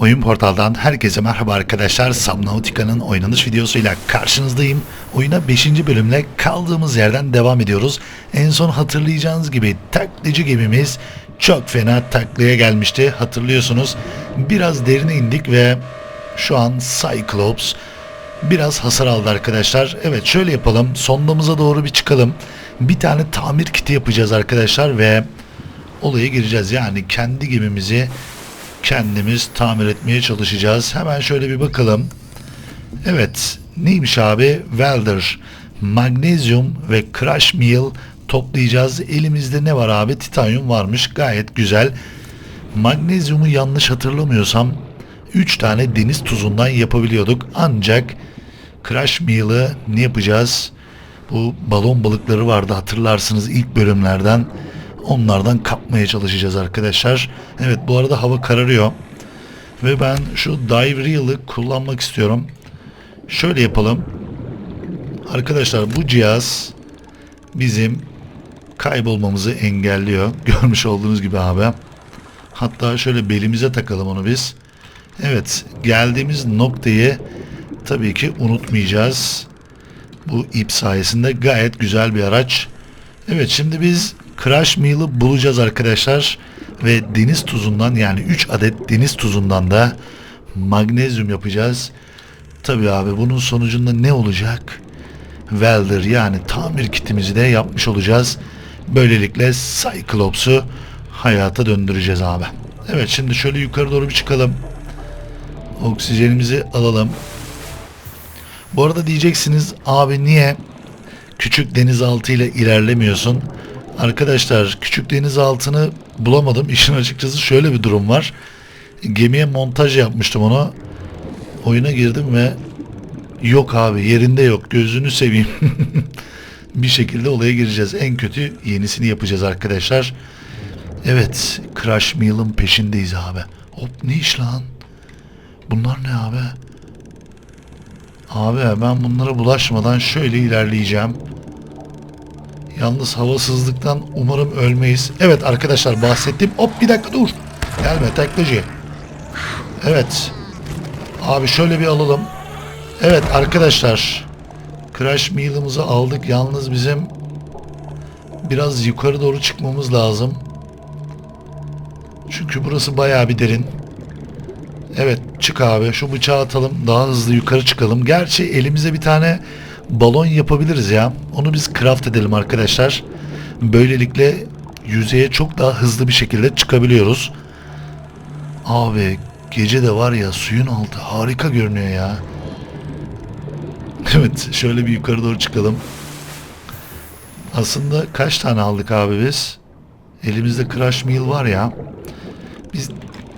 Oyun portaldan herkese merhaba arkadaşlar. Subnautica'nın oynanış videosuyla karşınızdayım. Oyuna 5. bölümle kaldığımız yerden devam ediyoruz. En son hatırlayacağınız gibi taklacı gemimiz çok fena taklaya gelmişti. Hatırlıyorsunuz. Biraz derine indik ve şu an Cyclops biraz hasar aldı arkadaşlar. Evet şöyle yapalım. Sondamıza doğru bir çıkalım. Bir tane tamir kiti yapacağız arkadaşlar ve olaya gireceğiz. Yani kendi gemimizi kendimiz tamir etmeye çalışacağız. Hemen şöyle bir bakalım. Evet neymiş abi? Welder, magnezyum ve crush meal toplayacağız. Elimizde ne var abi? Titanyum varmış. Gayet güzel. Magnezyumu yanlış hatırlamıyorsam 3 tane deniz tuzundan yapabiliyorduk. Ancak crush meal'ı ne yapacağız? Bu balon balıkları vardı hatırlarsınız ilk bölümlerden. Onlardan kapmaya çalışacağız arkadaşlar. Evet bu arada hava kararıyor. Ve ben şu dive reel'ı kullanmak istiyorum. Şöyle yapalım. Arkadaşlar bu cihaz bizim kaybolmamızı engelliyor. Görmüş olduğunuz gibi abi. Hatta şöyle belimize takalım onu biz. Evet geldiğimiz noktayı tabii ki unutmayacağız. Bu ip sayesinde gayet güzel bir araç. Evet şimdi biz Crash Meal'ı bulacağız arkadaşlar. Ve deniz tuzundan yani 3 adet deniz tuzundan da magnezyum yapacağız. Tabii abi bunun sonucunda ne olacak? Welder yani tamir kitimizi de yapmış olacağız. Böylelikle Cyclops'u hayata döndüreceğiz abi. Evet şimdi şöyle yukarı doğru bir çıkalım. Oksijenimizi alalım. Bu arada diyeceksiniz abi niye küçük denizaltı ile ilerlemiyorsun? Arkadaşlar küçük denizaltını bulamadım. İşin açıkçası şöyle bir durum var. Gemiye montaj yapmıştım onu. Oyuna girdim ve yok abi yerinde yok. Gözünü seveyim. bir şekilde olaya gireceğiz. En kötü yenisini yapacağız arkadaşlar. Evet. Crash Meal'ın peşindeyiz abi. Hop ne iş lan? Bunlar ne abi? Abi ben bunlara bulaşmadan şöyle ilerleyeceğim. Yalnız havasızlıktan umarım ölmeyiz. Evet arkadaşlar bahsettim. Hop bir dakika dur. Gelme taklacı. Evet. Abi şöyle bir alalım. Evet arkadaşlar. Crash Meal'ımızı aldık. Yalnız bizim biraz yukarı doğru çıkmamız lazım. Çünkü burası bayağı bir derin. Evet çık abi. Şu bıçağı atalım. Daha hızlı yukarı çıkalım. Gerçi elimize bir tane balon yapabiliriz ya. Onu biz craft edelim arkadaşlar. Böylelikle yüzeye çok daha hızlı bir şekilde çıkabiliyoruz. Abi gece de var ya suyun altı harika görünüyor ya. Evet şöyle bir yukarı doğru çıkalım. Aslında kaç tane aldık abi biz? Elimizde crush meal var ya. Biz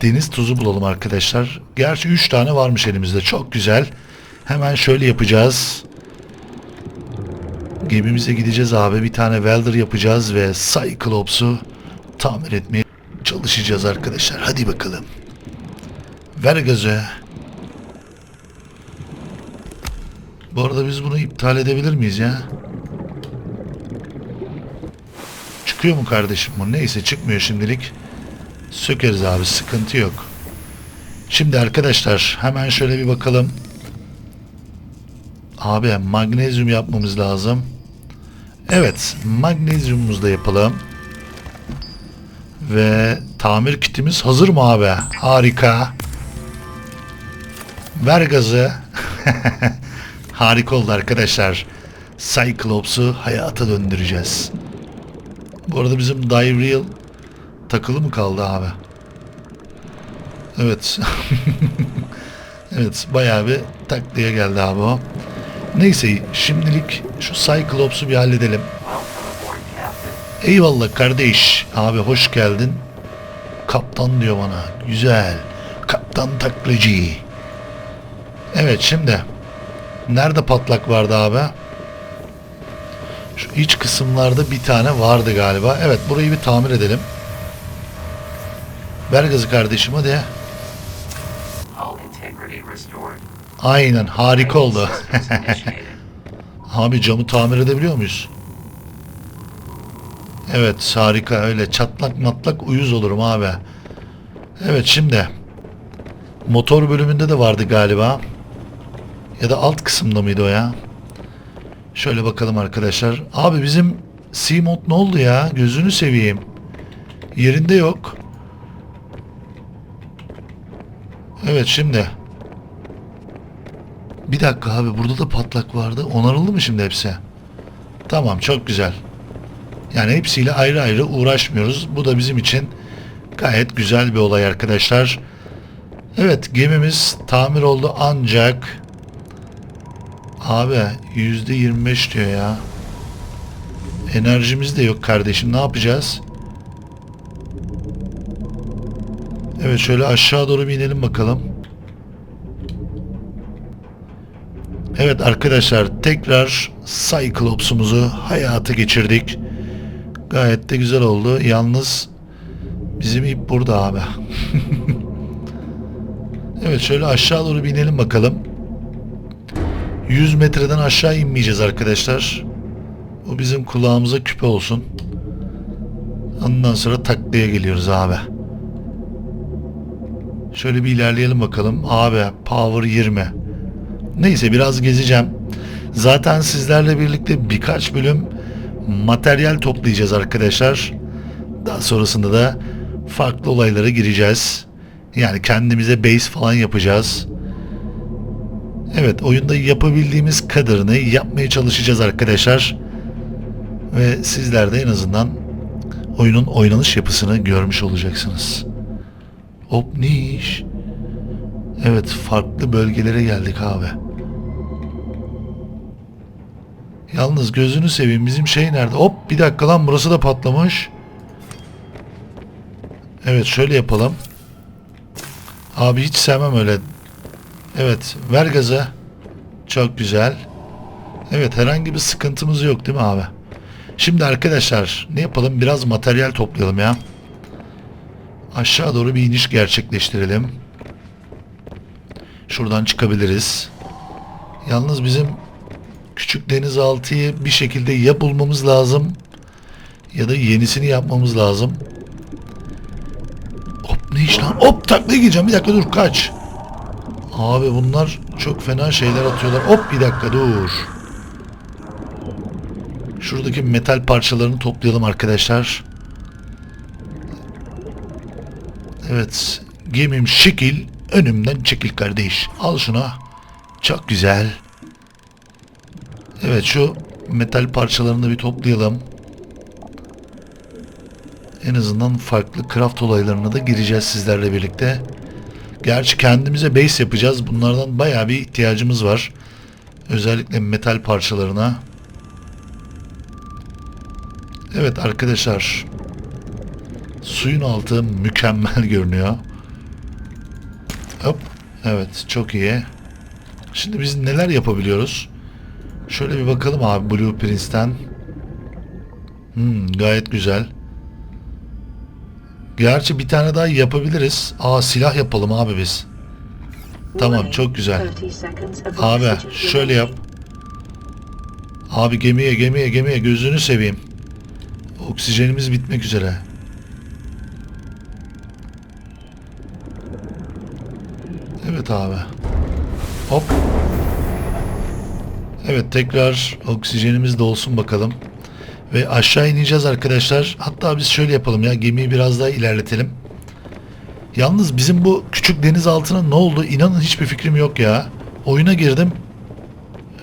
deniz tuzu bulalım arkadaşlar. Gerçi 3 tane varmış elimizde. Çok güzel. Hemen şöyle yapacağız. Gemimize gideceğiz abi. Bir tane welder yapacağız ve Cyclops'u tamir etmeye çalışacağız arkadaşlar. Hadi bakalım. Ver gazı. Bu arada biz bunu iptal edebilir miyiz ya? Çıkıyor mu kardeşim bu? Neyse çıkmıyor şimdilik. Sökeriz abi sıkıntı yok. Şimdi arkadaşlar hemen şöyle bir bakalım. Abi magnezyum yapmamız lazım. Evet magnezyumumuzu da yapalım. Ve tamir kitimiz hazır mı abi? Harika. Ver gazı. Harika oldu arkadaşlar. Cyclops'u hayata döndüreceğiz. Bu arada bizim Dive Reel takılı mı kaldı abi? Evet. evet bayağı bir takliye geldi abi o. Neyse şimdilik şu Cyclops'u bir halledelim. Eyvallah kardeş. Abi hoş geldin. Kaptan diyor bana. Güzel. Kaptan taklacı. Evet şimdi. Nerede patlak vardı abi? Şu iç kısımlarda bir tane vardı galiba. Evet burayı bir tamir edelim. Ver gazı kardeşim hadi. Aynen harika oldu. Abi camı tamir edebiliyor muyuz? Evet harika öyle çatlak matlak uyuz olurum abi. Evet şimdi Motor bölümünde de vardı galiba. Ya da alt kısımda mıydı o ya? Şöyle bakalım arkadaşlar. Abi bizim C-Mod ne oldu ya? Gözünü seveyim. Yerinde yok. Evet şimdi. Bir dakika abi burada da patlak vardı. Onarıldı mı şimdi hepsi? Tamam çok güzel. Yani hepsiyle ayrı ayrı uğraşmıyoruz. Bu da bizim için gayet güzel bir olay arkadaşlar. Evet gemimiz tamir oldu ancak abi yüzde 25 diyor ya. Enerjimiz de yok kardeşim ne yapacağız? Evet şöyle aşağı doğru bir inelim bakalım. Evet arkadaşlar tekrar Cyclops'umuzu hayata geçirdik. Gayet de güzel oldu. Yalnız bizim ip burada abi. evet şöyle aşağı doğru bir inelim bakalım. 100 metreden aşağı inmeyeceğiz arkadaşlar. Bu bizim kulağımıza küpe olsun. Ondan sonra taklaya geliyoruz abi. Şöyle bir ilerleyelim bakalım. Abi power 20. Neyse biraz gezeceğim. Zaten sizlerle birlikte birkaç bölüm materyal toplayacağız arkadaşlar. Daha sonrasında da farklı olaylara gireceğiz. Yani kendimize base falan yapacağız. Evet oyunda yapabildiğimiz kadarını yapmaya çalışacağız arkadaşlar. Ve sizler de en azından oyunun oynanış yapısını görmüş olacaksınız. Hop niş. Evet farklı bölgelere geldik abi. Yalnız gözünü seveyim bizim şey nerede? Hop bir dakika lan burası da patlamış. Evet şöyle yapalım. Abi hiç sevmem öyle. Evet ver gaza. Çok güzel. Evet herhangi bir sıkıntımız yok değil mi abi? Şimdi arkadaşlar ne yapalım biraz materyal toplayalım ya. Aşağı doğru bir iniş gerçekleştirelim. Şuradan çıkabiliriz. Yalnız bizim küçük denizaltıyı bir şekilde ya bulmamız lazım ya da yenisini yapmamız lazım. Hop ne iş lan? Hop taklaya gireceğim. Bir dakika dur kaç. Abi bunlar çok fena şeyler atıyorlar. Hop bir dakika dur. Şuradaki metal parçalarını toplayalım arkadaşlar. Evet. Gemim şekil. Önümden çekil kardeş. Al şunu. Çok güzel. Evet şu metal parçalarını bir toplayalım. En azından farklı craft olaylarına da gireceğiz sizlerle birlikte. Gerçi kendimize base yapacağız. Bunlardan bayağı bir ihtiyacımız var. Özellikle metal parçalarına. Evet arkadaşlar. Suyun altı mükemmel görünüyor. Evet çok iyi. Şimdi biz neler yapabiliyoruz? Şöyle bir bakalım abi Blueprints'ten. Hmm, gayet güzel. Gerçi bir tane daha yapabiliriz. Aa silah yapalım abi biz. Tamam çok güzel. Abi şöyle yap. Abi gemiye gemiye gemiye gözünü seveyim. Oksijenimiz bitmek üzere. Abi. Hop. Evet tekrar oksijenimiz dolsun bakalım. Ve aşağı ineceğiz arkadaşlar. Hatta biz şöyle yapalım ya gemiyi biraz daha ilerletelim. Yalnız bizim bu küçük denizaltına ne oldu? İnanın hiçbir fikrim yok ya. Oyuna girdim.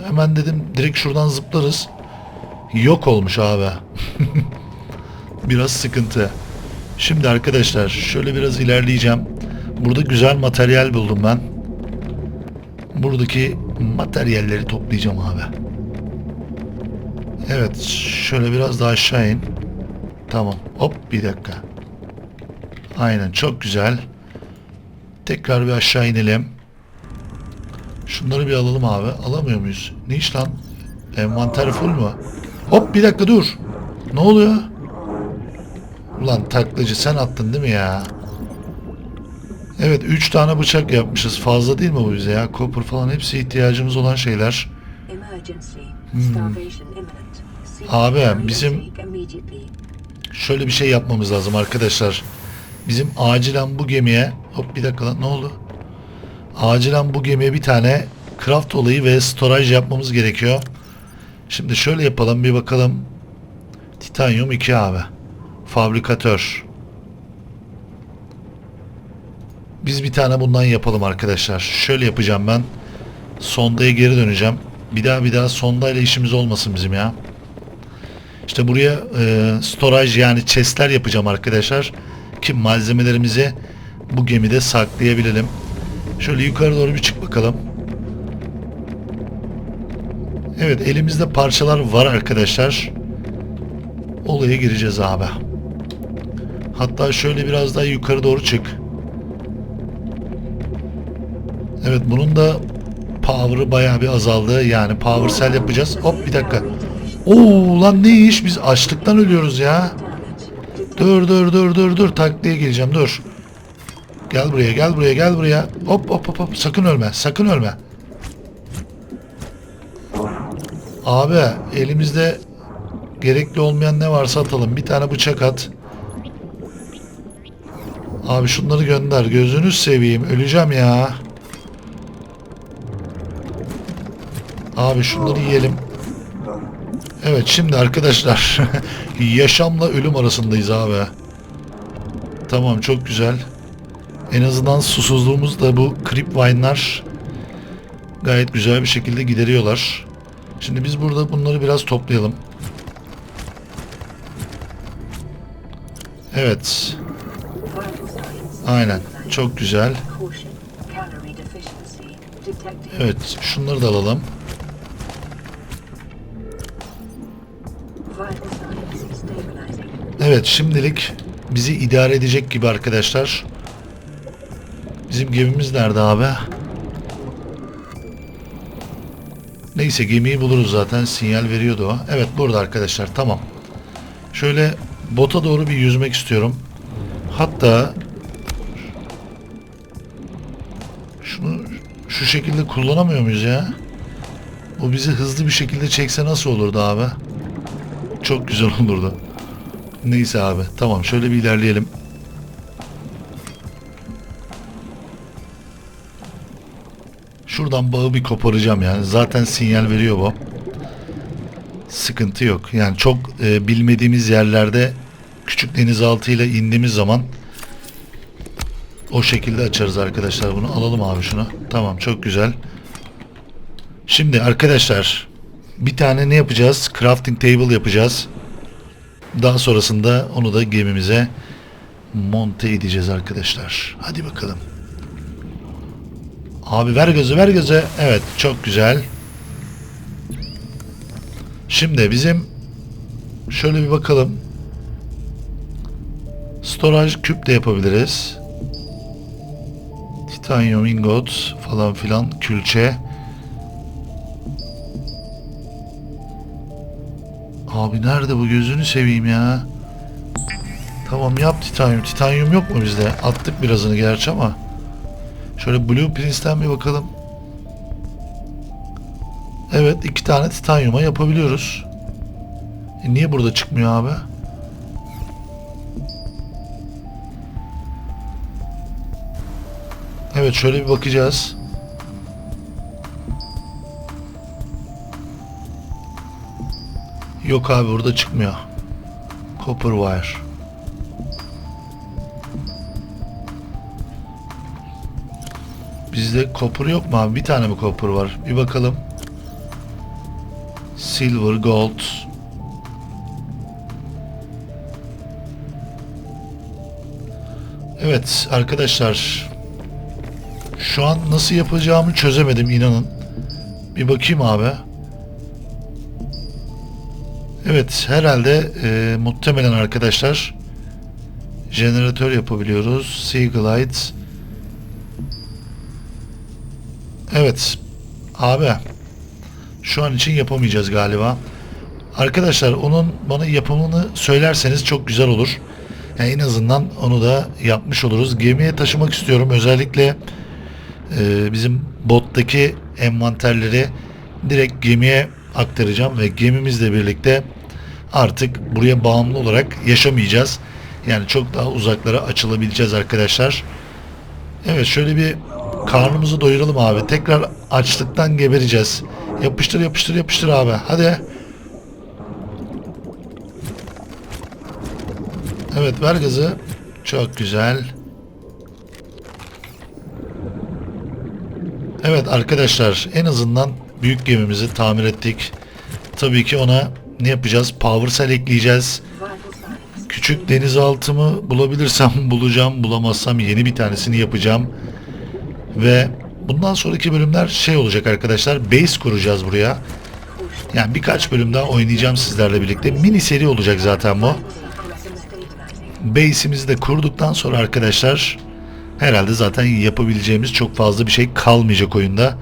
Hemen dedim direkt şuradan zıplarız. Yok olmuş abi. biraz sıkıntı. Şimdi arkadaşlar şöyle biraz ilerleyeceğim. Burada güzel materyal buldum ben. Buradaki materyalleri toplayacağım abi. Evet şöyle biraz daha aşağı in. Tamam hop bir dakika. Aynen çok güzel. Tekrar bir aşağı inelim. Şunları bir alalım abi. Alamıyor muyuz? Ne iş lan? Envanter full mu? Hop bir dakika dur. Ne oluyor? Ulan taklacı sen attın değil mi ya? Evet 3 tane bıçak yapmışız. Fazla değil mi bu bize ya? Copper falan hepsi ihtiyacımız olan şeyler. Abi, bizim- Şöyle bir şey yapmamız lazım arkadaşlar. Bizim acilen bu gemiye... Hop bir dakika lan ne oldu? Acilen bu gemiye bir tane craft olayı ve storage yapmamız gerekiyor. Şimdi şöyle yapalım bir bakalım. Titanium 2 abi. Fabrikatör. Biz bir tane bundan yapalım arkadaşlar. Şöyle yapacağım ben. Sondaya geri döneceğim. Bir daha bir daha sondayla işimiz olmasın bizim ya. İşte buraya e, storage yani chestler yapacağım arkadaşlar. Ki malzemelerimizi bu gemide saklayabilelim. Şöyle yukarı doğru bir çık bakalım. Evet elimizde parçalar var arkadaşlar. Olaya gireceğiz abi. Hatta şöyle biraz daha yukarı doğru çık. Evet bunun da power'ı bayağı bir azaldı. Yani power cell yapacağız. Hop bir dakika. Oo lan ne iş biz açlıktan ölüyoruz ya. Dur dur dur dur dur takliye geleceğim dur. Gel buraya gel buraya gel buraya. Hop hop hop hop sakın ölme sakın ölme. Abi elimizde gerekli olmayan ne varsa atalım. Bir tane bıçak at. Abi şunları gönder. Gözünü seveyim. Öleceğim ya. Abi şunları yiyelim. Evet şimdi arkadaşlar yaşamla ölüm arasındayız abi. Tamam çok güzel. En azından susuzluğumuz da bu creep gayet güzel bir şekilde gideriyorlar. Şimdi biz burada bunları biraz toplayalım. Evet. Aynen. Çok güzel. Evet. Şunları da alalım. Evet şimdilik bizi idare edecek gibi arkadaşlar. Bizim gemimiz nerede abi? Neyse gemiyi buluruz zaten. Sinyal veriyordu o. Evet burada arkadaşlar tamam. Şöyle bota doğru bir yüzmek istiyorum. Hatta şunu şu şekilde kullanamıyor muyuz ya? O bizi hızlı bir şekilde çekse nasıl olurdu abi? Çok güzel olurdu. Neyse abi. Tamam şöyle bir ilerleyelim. Şuradan bağı bir koparacağım yani. Zaten sinyal veriyor bu. Sıkıntı yok. Yani çok e, bilmediğimiz yerlerde küçük denizaltıyla indiğimiz zaman o şekilde açarız arkadaşlar bunu. Alalım abi şunu. Tamam çok güzel. Şimdi arkadaşlar bir tane ne yapacağız? Crafting table yapacağız. Daha sonrasında onu da gemimize monte edeceğiz arkadaşlar. Hadi bakalım. Abi ver gözü ver gözü. Evet çok güzel. Şimdi bizim şöyle bir bakalım. Storage küp de yapabiliriz. Titanium ingot falan filan külçe. Abi nerede bu gözünü seveyim ya. Tamam yap titanyum. Titanyum yok mu bizde? Attık birazını gerçi ama. Şöyle Blueprints'ten bir bakalım. Evet iki tane titanyuma yapabiliyoruz. E niye burada çıkmıyor abi? Evet şöyle bir bakacağız. Yok abi burada çıkmıyor. Copper wire. Bizde copper yok mu abi? Bir tane mi copper var? Bir bakalım. Silver, gold. Evet arkadaşlar. Şu an nasıl yapacağımı çözemedim inanın. Bir bakayım abi. Evet herhalde e, muhtemelen arkadaşlar jeneratör yapabiliyoruz. Seaglide. Evet. Abi şu an için yapamayacağız galiba. Arkadaşlar onun bana yapımını söylerseniz çok güzel olur. Yani en azından onu da yapmış oluruz. Gemiye taşımak istiyorum. Özellikle e, bizim bottaki envanterleri direkt gemiye aktaracağım ve gemimizle birlikte artık buraya bağımlı olarak yaşamayacağız. Yani çok daha uzaklara açılabileceğiz arkadaşlar. Evet şöyle bir karnımızı doyuralım abi. Tekrar açlıktan gebereceğiz. Yapıştır yapıştır yapıştır abi. Hadi. Evet ver gazı. Çok güzel. Evet arkadaşlar en azından büyük gemimizi tamir ettik. Tabii ki ona ne yapacağız? Power cell ekleyeceğiz. Küçük denizaltımı bulabilirsem bulacağım. Bulamazsam yeni bir tanesini yapacağım. Ve bundan sonraki bölümler şey olacak arkadaşlar. Base kuracağız buraya. Yani birkaç bölüm daha oynayacağım sizlerle birlikte. Mini seri olacak zaten bu. Base'imizi de kurduktan sonra arkadaşlar herhalde zaten yapabileceğimiz çok fazla bir şey kalmayacak oyunda.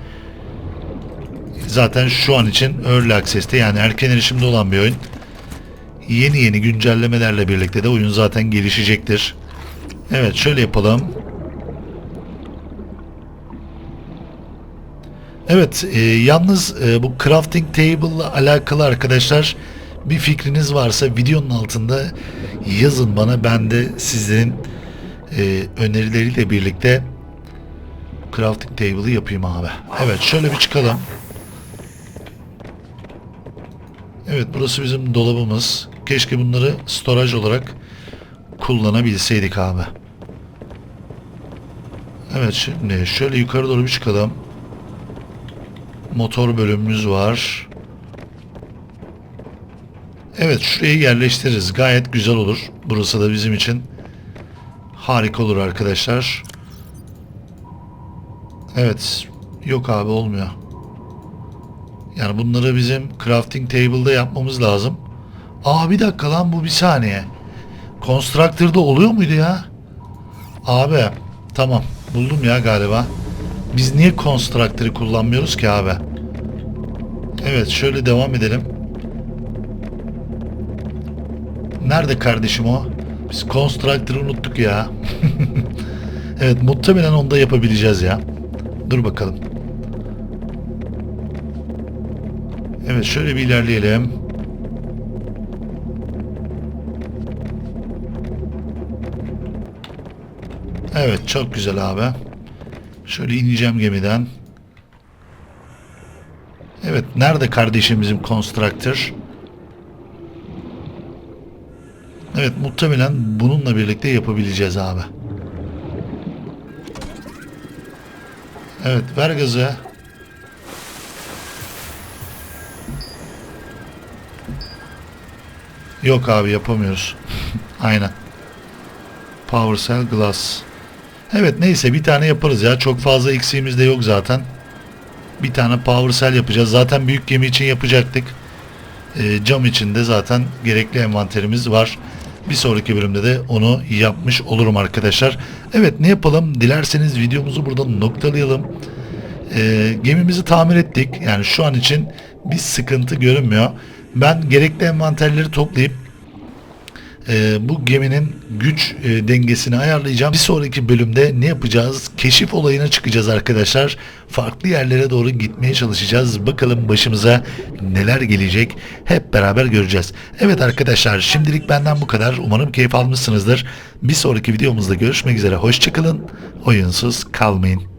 Zaten şu an için Early Access'te yani erken erişimde olan bir oyun. Yeni yeni güncellemelerle birlikte de oyun zaten gelişecektir. Evet şöyle yapalım. Evet, e, yalnız e, bu crafting table ile alakalı arkadaşlar bir fikriniz varsa videonun altında yazın bana. Ben de sizlerin e, önerileriyle birlikte crafting table'ı yapayım abi. Evet, şöyle bir çıkalım. Evet, burası bizim dolabımız. Keşke bunları storage olarak kullanabilseydik abi. Evet, şimdi şöyle yukarı doğru bir çıkalım motor bölümümüz var. Evet şuraya yerleştiririz. Gayet güzel olur. Burası da bizim için harika olur arkadaşlar. Evet. Yok abi olmuyor. Yani bunları bizim crafting table'da yapmamız lazım. Aa bir dakika lan bu bir saniye. Constructor'da oluyor muydu ya? Abi tamam buldum ya galiba. Biz niye Constructor'ı kullanmıyoruz ki abi? Evet şöyle devam edelim. Nerede kardeşim o? Biz Constructor'ı unuttuk ya. evet muhtemelen onda yapabileceğiz ya. Dur bakalım. Evet şöyle bir ilerleyelim. Evet çok güzel abi. Şöyle ineceğim gemiden. Evet, nerede kardeşimizin constructor? Evet, muhtemelen bununla birlikte yapabileceğiz abi. Evet, ver gazı. Yok abi yapamıyoruz. Aynen. Power cell glass. Evet neyse bir tane yaparız ya. Çok fazla eksiğimiz de yok zaten. Bir tane power cell yapacağız. Zaten büyük gemi için yapacaktık. Ee, cam için de zaten gerekli envanterimiz var. Bir sonraki bölümde de onu yapmış olurum arkadaşlar. Evet ne yapalım? Dilerseniz videomuzu burada noktalayalım. Ee, gemimizi tamir ettik. Yani şu an için bir sıkıntı görünmüyor. Ben gerekli envanterleri toplayıp e, bu geminin güç e, dengesini ayarlayacağım. Bir sonraki bölümde ne yapacağız? Keşif olayına çıkacağız arkadaşlar. Farklı yerlere doğru gitmeye çalışacağız. Bakalım başımıza neler gelecek. Hep beraber göreceğiz. Evet arkadaşlar şimdilik benden bu kadar. Umarım keyif almışsınızdır. Bir sonraki videomuzda görüşmek üzere. Hoşçakalın. Oyunsuz kalmayın.